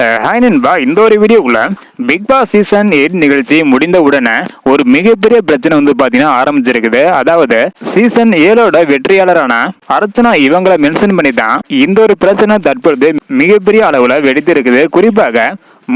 Hi நண்பா இந்த ஒரு வீடியோக்குள்ள பிக் பாஸ் சீசன் எயிட் நிகழ்ச்சி முடிந்த உடனே ஒரு மிகப்பெரிய பிரச்சனை வந்து பாத்தீங்கன்னா ஆரம்பிச்சிருக்குது. அதாவது சீசன் ஏழோட வெற்றியாளரான அர்ச்சனா இவங்களை மென்ஷன் பண்ணி தான் இந்த ஒரு பிரச்சனை தற்பொழுது மிகப்பெரிய அளவுல வெடித்திருக்குது. குறிப்பாக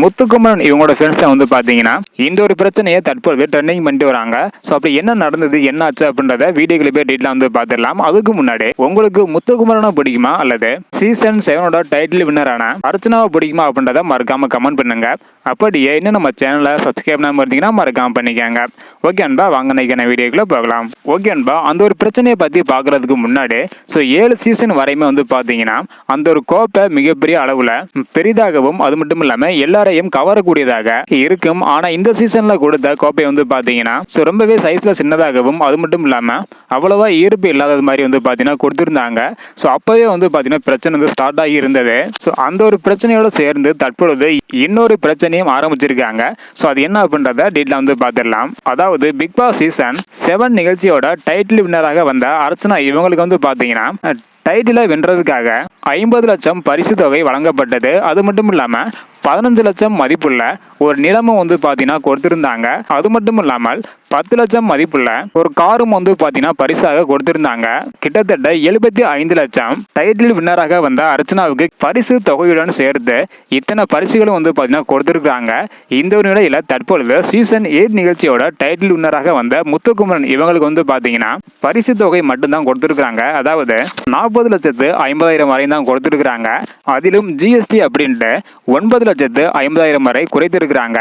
முத்துக்குமரன் இவங்களோட ஃப்ரெண்ட்ஸை வந்து பார்த்தீங்கன்னா இந்த ஒரு பிரச்சனையை தற்பொழுது ட்ரெண்டிங் பண்ணிட்டு வராங்க. ஸோ அப்படி என்ன நடந்தது என்ன ஆச்சு அப்படின்றத வீடியோ கிளிப்பே டீட்டெயிலாக வந்து பார்த்துடலாம். அதுக்கு முன்னாடி உங்களுக்கு முத்துக்குமரனை பிடிக்குமா? அல்லது சீசன் செவனோட டைட்டில் வின்னரான அர்ச்சனாவை பிடிக்குமா அப்படின்றத மறக்காம கமெண்ட் பண்ணுங்க. அப்படியே இன்னும் நம்ம சேனலை சப்ஸ்கிரைப் பண்ணாமல் இருந்தீங்கன்னா மறக்காம பண்ணிக்கோங்க. ஓகே அன்பா வாங்க நினைக்கிற வீடியோக்குள்ள பார்க்கலாம் ஓகே அன்பா அந்த ஒரு பிரச்சனையை பற்றி பார்க்கறதுக்கு முன்னாடி ஸோ ஏழு சீசன் வரையுமே வந்து பார்த்தீங்கன்னா அந்த ஒரு கோப்பை மிகப்பெரிய அளவில் பெரிதாகவும் அது மட்டும் இல்லாமல் எல்லாரையும் கவரக்கூடியதாக இருக்கும். ஆனால் இந்த சீசனில் கொடுத்த கோப்பை வந்து பார்த்தீங்கன்னா ஸோ ரொம்பவே சைஸில் சின்னதாகவும் அது மட்டும் இல்லாமல் அவ்வளவா ஈர்ப்பு இல்லாதது மாதிரி வந்து பாத்தீங்கன்னா கொடுத்துருந்தாங்க. ஸோ அப்போவே வந்து பார்த்தீங்கன்னா பிரச்சனை வந்து ஸ்டார்ட் ஆகி இருந்தது. ஸோ அந்த ஒரு பிரச்சனையோட சேர்ந்து தற்பொழுது இன்னொரு பிரச்சனையும் ஆரம்பிச்சிருக்காங்க. ஸோ அது என்ன அப்படின்றத டீட்டில் வந்து பார்த்துடலாம் அதாவது பிக் பாஸ் சீசன் செவன் நிகழ்ச்சியோட டைட்டில் வின்னராக வந்த அர்ச்சனா இவங்களுக்கு வந்து பார்த்தீங்கன்னா டைட்டிலை வென்றதுக்காக ஐம்பது லட்சம் பரிசு தொகை வழங்கப்பட்டது. அது மட்டும் இல்லாமல் பதினஞ்சு லட்சம் மதிப்புள்ள ஒரு நிலமும் வந்து பார்த்தீங்கன்னா கொடுத்துருந்தாங்க. அது மட்டும் இல்லாமல் பத்து லட்சம் மதிப்புள்ள ஒரு காரும் வந்து பார்த்தீங்கன்னா பரிசாக கொடுத்திருந்தாங்க. கிட்டத்தட்ட எழுபத்தி ஐந்து லட்சம் டைட்டில் வின்னராக வந்த அர்ச்சனாவுக்கு பரிசு தொகையுடன் சேர்த்து இத்தனை பரிசுகளும் வந்து பார்த்தீங்கன்னா கொடுத்துருக்காங்க. இந்த ஒரு நிலையில் தற்பொழுது சீசன் எயிட் நிகழ்ச்சியோட டைட்டில் வின்னராக வந்த முத்துக்குமரன் இவங்களுக்கு வந்து பார்த்தீங்கன்னா பரிசு தொகை மட்டும்தான் கொடுத்துருக்காங்க. அதாவது நாற்பது லட்சத்து ஐம்பதாயிரம் வரை தான் கொடுத்துருக்காங்க அதிலும் ஜிஎஸ்டி அப்படின்ட்டு ஒன்பது லட்சத்து ஐம்பதாயிரம் வரை குறைத்திருக்கிறாங்க.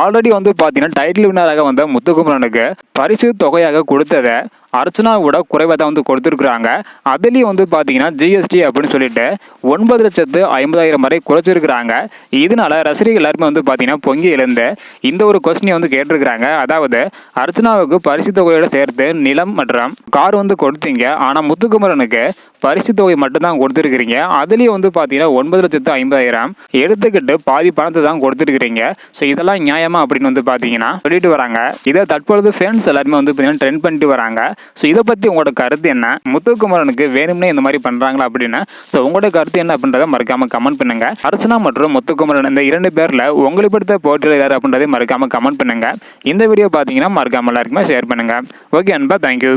ஆல்ரெடி வந்து பார்த்தீங்கன்னா டைட்டில் வின்னராக வந்த முத்துக்குமரனுக்கு பரிசு தொகையாக கொடுத்ததை அர்ச்சனாவோட குறைவாக தான் வந்து கொடுத்துருக்குறாங்க. அதுலேயும் வந்து பார்த்தீங்கன்னா ஜிஎஸ்டி அப்படின்னு சொல்லிட்டு ஒன்பது லட்சத்து ஐம்பதாயிரம் வரை குறைச்சிருக்கிறாங்க. இதனால ரசிகர்கள் எல்லாருமே வந்து பார்த்தீங்கன்னா பொங்கி எழுந்து இந்த ஒரு கொஸ்டினை வந்து கேட்டிருக்கிறாங்க. அதாவது அர்ச்சனாவுக்கு பரிசு தொகையோட சேர்த்து நிலம் மற்றும் கார் வந்து கொடுத்தீங்க. ஆனால் முத்துக்குமரனுக்கு பரிசு தொகை மட்டும்தான் கொடுத்துருக்கிறீங்க. அதுலேயும் வந்து பார்த்தீங்கன்னா ஒன்பது லட்சத்து ஐம்பதாயிரம் எடுத்துக்கிட்டு பாதி பணத்தை தான் கொடுத்துருக்கிறீங்க. ஸோ இதெல்லாம் நியாயமா அப்படின்னு வந்து பார்த்தீங்கன்னா சொல்லிட்டு வராங்க. இதை தற்பொழுது ஃபேன்ஸ் எல்லாருமே வந்து பார்த்தீங்கன்னா ட்ரெண்ட் பண்ணிட்டு வராங்க. ஸோ இதை பற்றி உங்களோட கருத்து என்ன? முத்துக்குமரனுக்கு வேணும்னே இந்த மாதிரி பண்ணுறாங்களா அப்படின்னு ஸோ உங்களோட கருத்து என்ன அப்படின்றத மறக்காமல் கமெண்ட் பண்ணுங்க. அர்ச்சனா மற்றும் முத்துக்குமரன் இந்த இரண்டு பேரில் உங்களுக்கு பிடித்த போட்டியில் யார் அப்படின்றதை மறக்காமல் கமெண்ட் பண்ணுங்க. இந்த வீடியோ பார்த்தீங்கன்னா மறக்காமல் எல்லாருக்குமே ஷேர் பண்ணுங்க. ஓகே அன்பா தேங்க்யூ